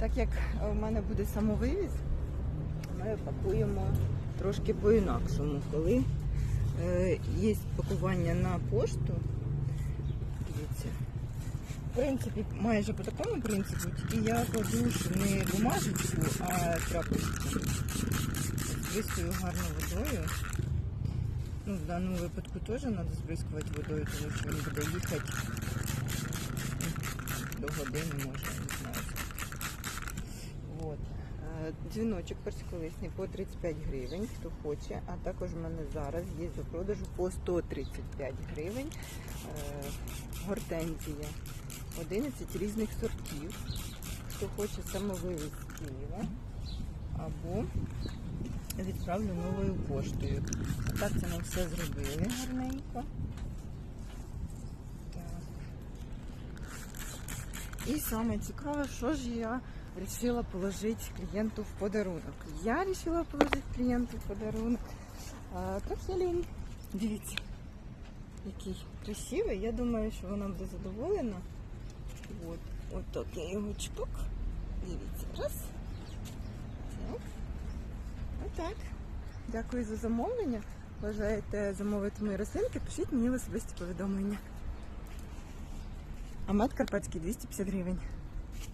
Так як у мене буде самовивіз, ми пакуємо трошки по-інакшому. Коли е, є пакування на пошту, дивіться, в принципі, майже по такому принципу, тільки я кладу не бумажечку, а тряпочку. Збризкую гарно водою. Ну, в даному випадку теж треба збризкувати водою, тому що він буде їхати до години, може, я не знаю. От. Е, Дзвіночок першоколисний по 35 гривень, хто хоче. А також в мене зараз є до продажу по 135 гривень. Е, Гортензія. 11 різних сортів. Хто хоче самовивіз з Києва. Або відправлю новою поштою. А так це ми все зробили гарненько. І саме цікаве, що ж я вирішила положити клієнту в подарунок. Я вирішила положити клієнту в подарунок. А, трофелін. Дивіться, який красивий. Я думаю, що вона буде задоволена. От, от так я його чпок. Дивіться, раз. Так. Отак. Дякую за замовлення. Бажаєте замовити мої рослинки, пишіть мені в особисті повідомлення. А мед карпатський 250 гривень.